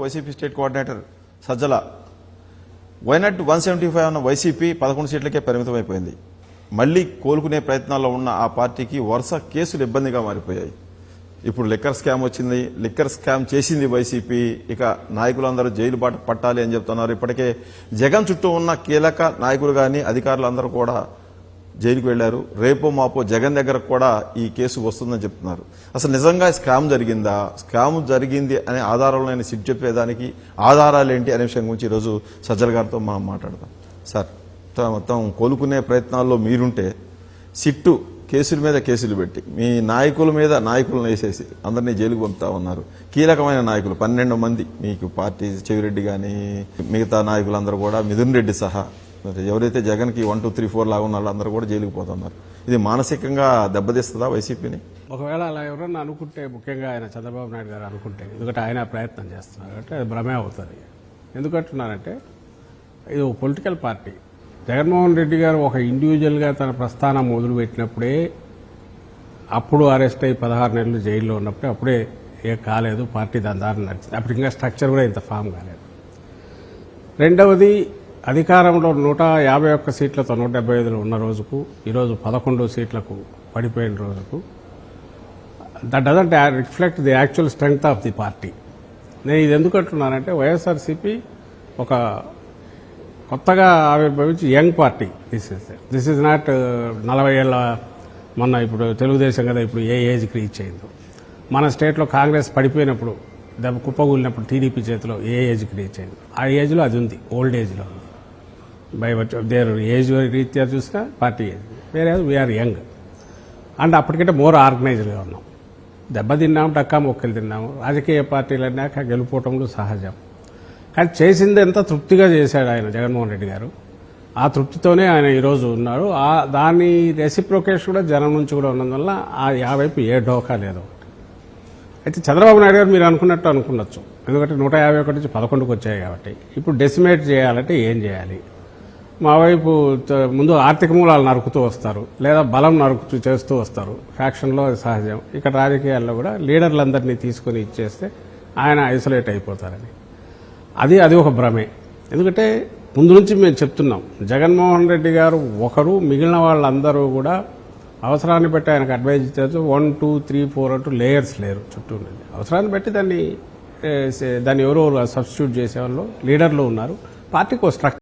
YCP state coordinator Sajjala. Why not one seventy five ఉన్న YCP పదకొండు సీట్లకే పరిమితం అయిపోయింది మళ్ళీ కోలుకునే ప్రయత్నాల్లో ఉన్న ఆ పార్టీకి వరుస కేసులు ఇబ్బందిగా మారిపోయాయి. ఇప్పుడు లిక్కర్ స్కామ్ వచ్చింది. లిక్కర్ స్కామ్ చేసింది వైసీపీ. ఇక నాయకులందరూ జైలు బాట పట్టాలి అని చెప్తున్నారు. ఇప్పటికే జగన్ చుట్టూ ఉన్న కీలక నాయకులు కానీ అధికారులందరూ కూడా జైలుకు వెళ్ళారు రేపో మాపో జగన్ దగ్గర కూడా ఈ కేసు వస్తుందని చెప్తున్నారు. అసలు నిజంగా స్కామ్ జరిగిందా? స్కామ్ జరిగింది అనే ఆధారంలో నేను సిట్ చెప్పేదానికి ఆధారాలు ఏంటి అనే విషయం గురించి ఈరోజు సజ్జల గారితో మనం మాట్లాడదాం. సార్ మొత్తం- కోలుకునే ప్రయత్నాల్లో మీరుంటే సిట్టు కేసుల మీద కేసులు పెట్టి మీ నాయకుల మీద నాయకులను వేసేసి అందరినీ జైలుకు పంపుతా ఉన్నారు. కీలకమైన నాయకులు పన్నెండు మంది మీకు పార్టీ చెవిరెడ్డి కానీ మిగతా నాయకులందరూ కూడా మిథున్ రెడ్డి సహా ఎవరైతే జగన్కి వన్ టూ త్రీ ఫోర్ లాగా ఉన్నారో అందరూ కూడా జైలుకు పోతున్నారు. ఇది మానసికంగా దెబ్బతీస్తుందా వైసీపీని? ఒకవేళ అలా ఎవరన్నా అనుకుంటే ముఖ్యంగా ఆయన చంద్రబాబు నాయుడు గారు అనుకుంటే ఎందుకంటే ఆయన ప్రయత్నం చేస్తున్నారు అంటే అది భ్రమే అవుతుంది. ఎందుకంటున్నారంటే ఇది ఒక పొలిటికల్ పార్టీ. జగన్మోహన్ రెడ్డి గారు ఒక ఇండివిజువల్గా తన ప్రస్థానం మొదలుపెట్టినప్పుడే అప్పుడు అరెస్ట్ అయ్యి పదహారు నెలలు జైల్లో ఉన్నప్పుడే అప్పుడే ఏ కాలేదు పార్టీ దాని దారి నడిచింది. అప్పుడు ఇంకా స్ట్రక్చర్ కూడా ఇంత ఫామ్ కాలేదు. రెండవది అధికారంలో నూట యాభై ఒక్క సీట్లతో నూట డెబ్బై ఐదులో ఉన్న రోజుకు ఈరోజు పదకొండు సీట్లకు పడిపోయిన రోజుకు that doesn't reflect the actual strength of the party నేను ఇది ఎందుకు అంటున్నానంటే వైఎస్ఆర్సీపీ ఒక కొత్తగా ఆవిర్భవించి young party. This is this is not నలభై ఏళ్ళ మొన్న ఇప్పుడు తెలుగుదేశం కదా ఇప్పుడు ఏ ఏజ్కి రీచ్ అయిందో. మన స్టేట్లో కాంగ్రెస్ పడిపోయినప్పుడు దెబ్బ కుప్పగూలినప్పుడు టీడీపీ చేతిలో ఏ ఏజ్కి రీచ్ అయిందో. ఆ ఏజ్లో అది ఉంది ఓల్డ్ ఏజ్లో ఉంది బై దేర్ ఏజ్ రీత్యా చూసినా పార్టీ ఏజ్ వేరే వీఆర్ యంగ్ అండ్ అప్పటికంటే మోర్ ఆర్గనైజ్డ్గా ఉన్నాం. దెబ్బ తిన్నాము డక్కా మొక్కలు తిన్నాము. రాజకీయ పార్టీలు అన్నాక గెలుపోవటంలో సహజం. కానీ చేసింది ఎంత తృప్తిగా చేశాడు ఆయన జగన్మోహన్ రెడ్డి గారు. ఆ తృప్తితోనే ఆయన ఈరోజు ఉన్నాడు ఆ దాని రెసిప్రొకేషన్ కూడా జనం నుంచి కూడా ఉన్నందువల్ల ఆ ఆ ఏ డోకా లేదు. అయితే చంద్రబాబు నాయుడు గారు మీరు అనుకున్నట్టు అనుకున్నచ్చు ఎందుకంటే నూట యాభై ఒకటి నుంచి పదకొండుకు వచ్చాయి కాబట్టి. ఇప్పుడు డెసిమేట్ చేయాలంటే ఏం చేయాలి? మా వైపు ముందు ఆర్థిక మూలాలు నరుకుతూ వస్తారు లేదా బలం నరుకుతూ చేస్తూ వస్తారు. ఫ్యాక్షన్లో అది సహజం. ఇక్కడ రాజకీయాల్లో కూడా లీడర్లందరినీ తీసుకొని ఇచ్చేస్తే ఆయన ఐసోలేట్ అయిపోతారని. అది అది ఒక భ్రమే. ఎందుకంటే ముందు నుంచి మేము చెప్తున్నాం జగన్మోహన్ రెడ్డి గారు ఒకరు మిగిలిన వాళ్ళందరూ కూడా అవసరాన్ని బట్టి ఆయనకు అడ్వైజ్ చేస్తూ వన్ టూ త్రీ ఫోర్ అంటూ లేయర్స్ లేరు చుట్టూ ఉండేది. అవసరాన్ని బట్టి దాన్ని దాన్ని ఎవరో సబ్స్టిట్యూట్ చేసేవాళ్ళు లీడర్లు ఉన్నారు. పార్టీకి ఒక స్ట్రక్చర్